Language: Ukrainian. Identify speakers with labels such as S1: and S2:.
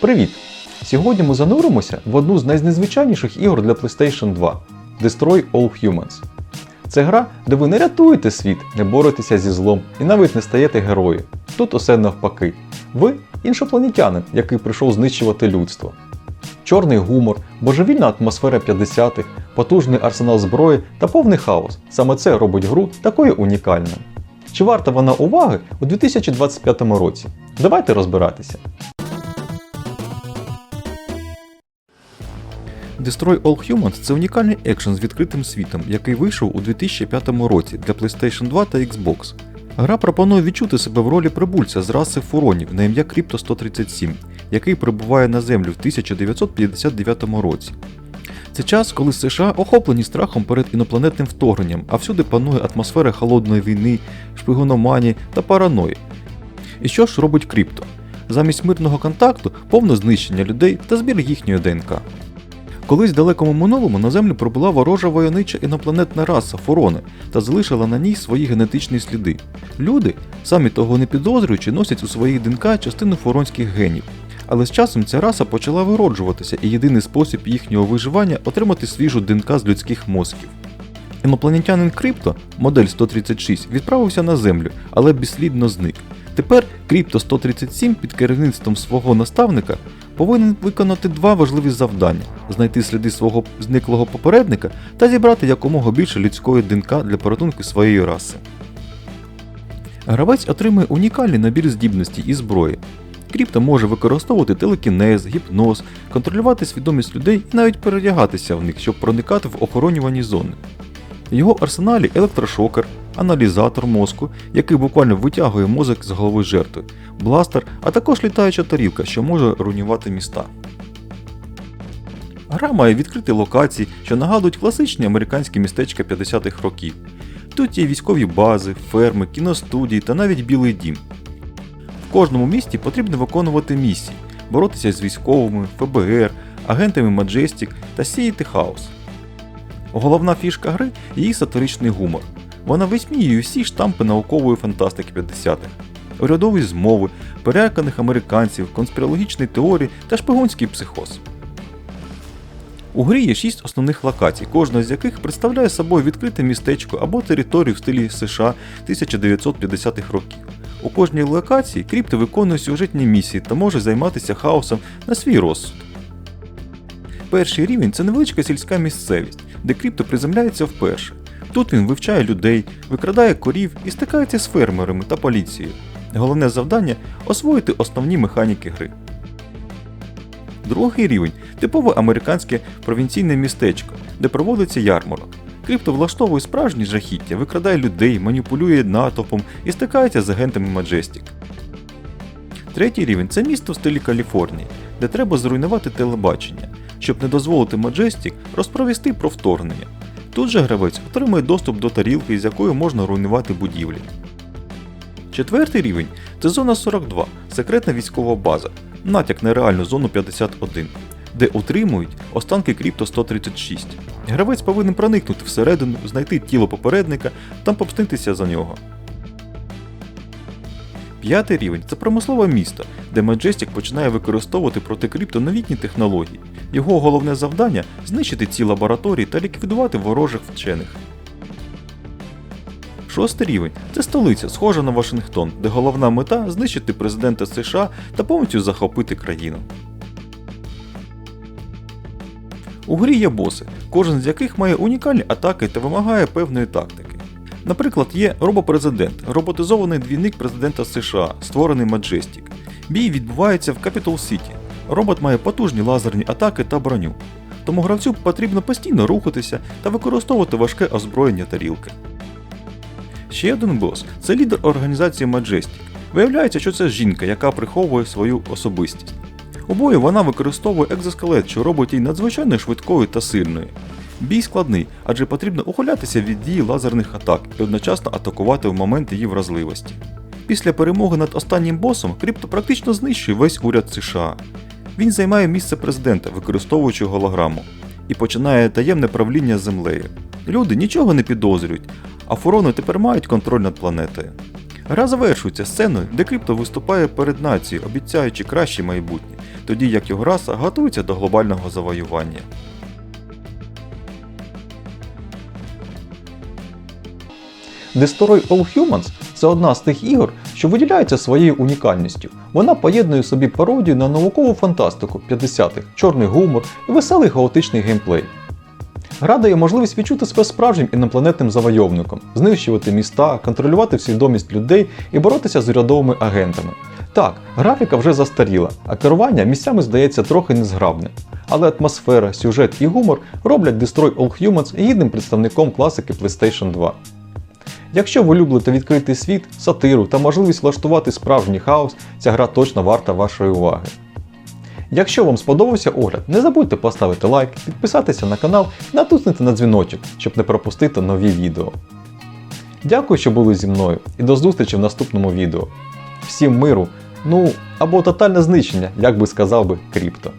S1: Привіт! Сьогодні ми зануримося в одну з найнезвичайніших ігор для PlayStation 2 Destroy All Humans. Це гра, де ви не рятуєте світ, не боретеся зі злом і навіть не стаєте героєм. Тут усе навпаки. Ви іншопланетянин, який прийшов знищувати людство. Чорний гумор, божевільна атмосфера 50-х, потужний арсенал зброї та повний хаос. Саме це робить гру такою унікальною. Чи варта вона уваги у 2025 році? Давайте розбиратися. Destroy All Humans це унікальний екшен з відкритим світом, який вийшов у 2005 році для PlayStation 2 та Xbox. Гра пропонує відчути себе в ролі прибульця з раси фуронів на ім'я Crypto 137, який прибуває на землю в 1959 році. Це час, коли США охоплені страхом перед інопланетним вторгненням, а всюди панує атмосфера холодної війни, шпигономанії та параної. І що ж робить Крипто? Замість мирного контакту повне знищення людей та збір їхньої ДНК. Колись в далекому минулому на землю прибула ворожа войовнича інопланетна раса фурони та залишила на ній свої генетичні сліди. Люди, самі того не підозрюючи, носять у своїх ДНК частину фуронських генів. Але з часом ця раса почала вироджуватися, і єдиний спосіб їхнього виживання отримати свіжу ДНК з людських мозків. Інопланетянин Крипто, модель 136, відправився на землю, але безслідно зник. Тепер Крипто 137 під керівництвом свого наставника повинен виконати два важливі завдання: знайти сліди свого зниклого попередника та зібрати якомога більше людської ДНК для порятунку своєї раси. Гравець отримує унікальний набір здібностей і зброї. Кріпто може використовувати телекінез, гіпноз, контролювати свідомість людей і навіть передягатися в них, щоб проникати в охоронювані зони. В його арсеналі електрошокер, аналізатор мозку, який буквально витягує мозок з голови жертви, бластер, а також літаюча тарілка, що може руйнувати міста. Гра має відкриті локації, що нагадують класичні американські містечка 50-х років. Тут є військові бази, ферми, кіностудії та навіть білий дім. В кожному місті потрібно виконувати місії, боротися з військовими, ФБР, агентами Majestic та сіяти хаос. Головна фішка гри її сатиричний гумор. Вона висміює всі штампи наукової фантастики 50-х, урядові змови, переляканих американців, конспірологічні теорії та шпигунський психоз. У грі є шість основних локацій, кожна з яких представляє собою відкрите містечко або територію в стилі США 1950-х років. У кожній локації Кріпто виконує сюжетні місії та може займатися хаосом на свій розсуд. Перший рівень це невеличка сільська місцевість, де Кріпто приземляється вперше. Тут він вивчає людей, викрадає корів і стикається з фермерами та поліцією. Головне завдання освоїти основні механіки гри. Другий рівень типове американське провінційне містечко, де проводиться ярмарок. Крипто влаштовує справжні жахіття, викрадає людей, маніпулює натовпом і стикається з агентами Majestic. Третій рівень це місто в стилі Каліфорнії, де треба зруйнувати телебачення, щоб не дозволити Majestic розповісти про вторгнення. Тут же гравець отримує доступ до тарілки, з якою можна руйнувати будівлі. Четвертий рівень це зона 42, секретна військова база, натяк на реальну зону 51, де утримують останки Кріпто 136. Гравець повинен проникнути всередину, знайти тіло попередника та помститися за нього. П'ятий рівень це промислове місто, де Majestic починає використовувати проти крипто новітні технології. Його головне завдання знищити ці лабораторії та ліквідувати ворожих вчених. Шостий рівень це столиця, схожа на Вашингтон, де головна мета знищити президента США та повністю захопити країну. У грі є боси, кожен з яких має унікальні атаки та вимагає певної тактики. Наприклад, є робопрезидент, роботизований двійник президента США, створений Majestic. Бій відбувається в Capital City. Робот має потужні лазерні атаки та броню. Тому гравцю потрібно постійно рухатися та використовувати важке озброєння тарілки. Ще один бос це лідер організації Majestic. Виявляється, що це жінка, яка приховує свою особистість. У бою вона використовує екзоскелет, що робить її надзвичайно швидкою та сильною. Бій складний, адже потрібно ухилятися від дії лазерних атак і одночасно атакувати в момент її вразливості. Після перемоги над останнім босом Крипто практично знищує весь уряд США. Він займає місце президента, використовуючи голограму, і починає таємне правління землею. Люди нічого не підозрюють, а фурони тепер мають контроль над планетою. Гра завершується сценою, де крипто виступає перед нацією, обіцяючи краще майбутнє, тоді як його раса готується до глобального завоювання. Destroy All Humans це одна з тих ігор, що виділяється своєю унікальністю. Вона поєднує собі пародію на наукову фантастику 50-х, чорний гумор і веселий хаотичний геймплей. Гра дає можливість відчути себе справжнім інопланетним завойовником, знищувати міста, контролювати свідомість людей і боротися з урядовими агентами. Так, графіка вже застаріла, а керування місцями здається трохи незграбним. Але атмосфера, сюжет і гумор роблять Destroy All Humans гідним представником класики PlayStation 2. Якщо ви любите відкритий світ, сатиру та можливість влаштувати справжній хаос, ця гра точно варта вашої уваги. Якщо вам сподобався огляд, не забудьте поставити лайк, підписатися на канал і натиснути на дзвіночок, щоб не пропустити нові відео. Дякую, що були зі мною і до зустрічі в наступному відео. Всім миру, ну або тотальне знищення, як би сказав би Кріпто.